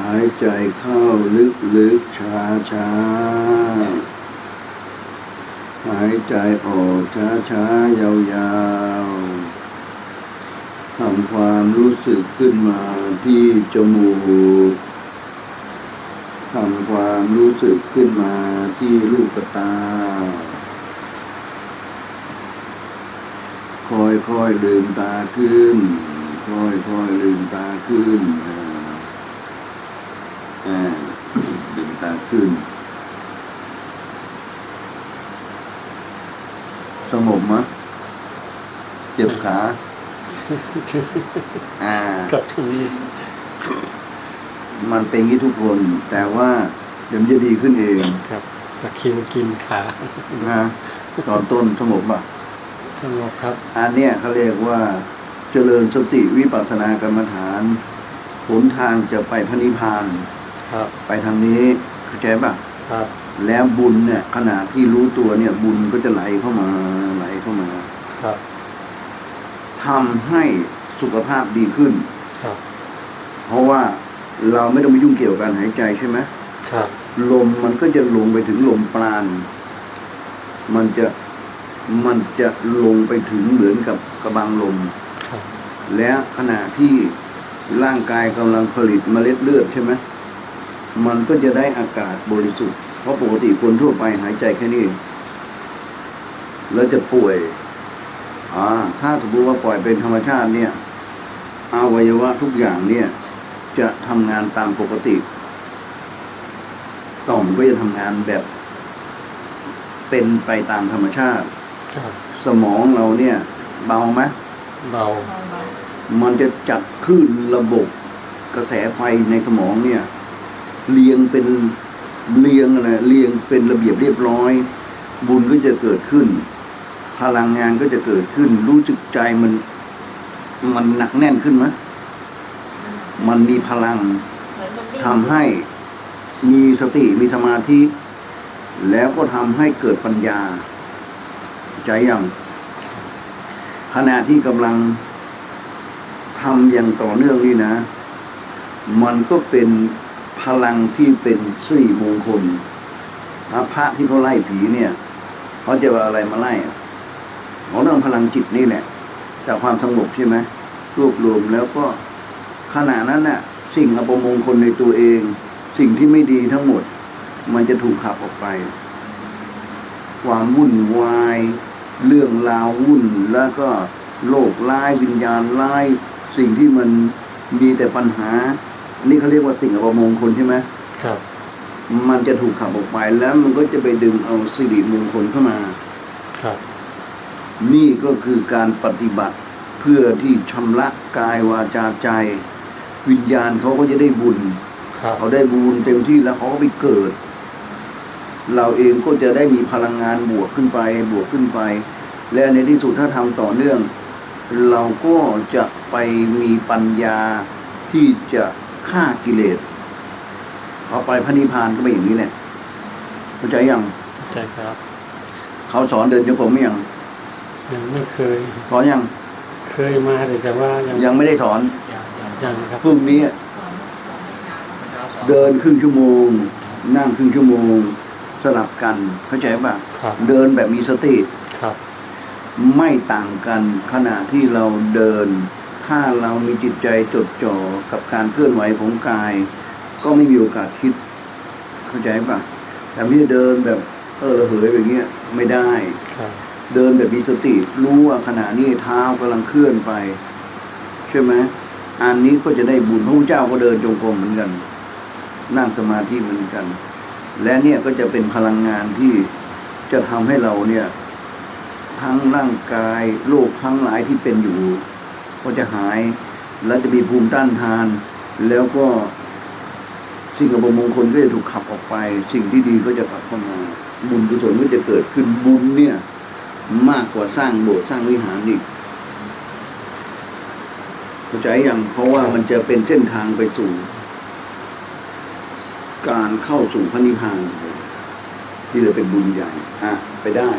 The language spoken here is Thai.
หายใจเข้าลึกๆช้าๆหายใจออกช้าๆยาวๆทำความรู้สึกขึ้นมาที่จมูกทำความรู้สึกขึ้นมาที่ลูกตา ค่อยๆลืมตาขึ้น ค่อยๆลืมตาขึ้นอ่าอ่าลืมตา ขึ้น สงบมะเจ็บขา อ่า กับทีมันเป็นอย่างนี้ทุกคน แต่ว่าเดี๋ยวมันจะดีขึ้นเองครับตะคริวกินขานะตอนต้นสงบอะสงบครับ อันเนี้ยเขาเรียกว่า เจริญสติวิปัสสนากรรมฐานหนทางจะไปพระนิพพาน ครับ ไปทางนี้ เข้าใจป่ะครับ แล้วบุญเนี่ยขณะที่รู้ตัวเนี่ย บุญก็จะไหลเข้ามาไหลเข้ามา ครับทำให้สุขภาพดีขึ้น ครับ เพราะว่าเราไม่ต้องไปยุ่งเกี่ยวกับการหายใจใช่ไหมครับ ลมมันก็จะลงไปถึงลมปราณ มันจะมันจะลงไปถึงเหมือนกับกระบังลม ครับ และขณะที่ร่างกายกำลังผลิตเมล็ดเลือดใช่ไหม มันก็จะได้อากาศบริสุทธิ์ เพราะปกติคนทั่วไปหายใจแค่นี้เองแล้วจะป่วย อ่า ถ้าสมมติว่าปล่อยเป็นธรรมชาติเนี่ยอวัยวะทุกอย่างเนี่ย จะทำงานตามปกติ ต่อมก็จะทำงานแบบ เป็นไปตามธรรมชาติครับสมองเราเนี่ย เบาไหมเบา มันจะจัดขึ้นระบบกระแสไฟในสมองเนี่ย เรียงเป็นเรียงอะไรเรียงเป็นระเบียบเรียบร้อย บุญก็จะเกิดขึ้น พลังงานก็จะเกิดขึ้น รู้สึกใจมัน มันหนักแน่นขึ้นไหมมันมีพลังเหมือนมันนิ่งทำให้มีสติมีสมาธิแล้วก็ทำให้เกิดปัญญา ใจอย่างขณะที่กำลังทำอย่างต่อเนื่องนี่นะ มันก็เป็น พลังที่เป็นสิริมงคลพระพระที่เขาไล่ผีเนี่ยเขาจะเอาอะไรมาไล่อะเขาเรื่องพลังจิตนี่แหละ จากความสงบใช่ไหมรวบรวมแล้วก็ขณะนั้นน่ะ สิ่งอัปมงคลในตัวเอง สิ่งที่ไม่ดีทั้งหมด มันจะถูกขับออกไป ความวุ่นวาย เรื่องราววุ่นแล้วก็โลกร้ายวิญญาณร้าย สิ่งที่มันมีแต่ปัญหา นนี้เขาเรียกว่าสิ่งอัปมงคลใช่ไหมครับ มันจะถูกขับออกไปแล้วมันก็จะไปดึงเอาสิริมงคลเข้ามา ครับ นี่ก็คือการปฏิบัติเพื่อที่ชำระกายวาจาใจ วิญญาณเขาก็จะได้บุญครับเขาได้บุญเต็มที่แล้วเขาก็ไปเกิด เราเองก็จะได้มีพลังงานบวกขึ้นไป บวกขึ้นไป และในที่สุดถ้าทำต่อเนื่อง เราก็จะไปมีปัญญาที่จะ ฆ่ากิเลสพอไปพระนิพพานก็เป็นอย่างนี้แหละเข้าใจยังใช่ครับ เขาสอนเดินจงกรมไหมยังยังไม่เคยสอนยังเคยมาแต่แต่ว่ายังยังไม่ได้สอนยังครับพรุ่งนี้สอนสอนเช้าเดินครึ่งชั่วโมง นั่งครึ่งชั่วโมง สลับกันเข้าใจป่ะครับเดินแบบมีสติครับ ไม่ต่างกันขณะที่เราเดิน ถ้าเรามีจิตใจจดจ่อกับการเคลื่อนไหวของกาย ก็ไม่มีโอกาสคิด เข้าใจป่ะแต่ไม่ได้เดินแบบ เออระเหยแบบเงี้ยไม่ได้ครับเดินแบบมีสติรู้ว่าขณะนี้เท้ากำลังเคลื่อนไป ใช่ไหมอันนี้ก็จะได้บุญพระพุทธเจ้าก็เดินจงกรมเหมือนกัน นั่งสมาธิเหมือนกัน และเนี่ยก็จะเป็นพลังงานที่จะทำให้เราเนี่ย ทั้งร่างกายโรคทั้งหลายที่เป็นอยู่ ก็จะหายแล้วจะมีภูมิต้านทาน แล้วก็สิ่งอัปมงคลก็จะถูกขับออกไป สิ่งที่ดีก็จะกลับเข้ามา บุญกุศลก็จะเกิดขึ้นบุญเนี่ย มากกว่าสร้างโบสถ์สร้างวิหารอีกเข้าใจยังเพราะว่ามันจะเป็นเส้นทางไปสู่ การเข้าสู่พระนิพพานที่จะเป็นบุญใหญ่อะไปได้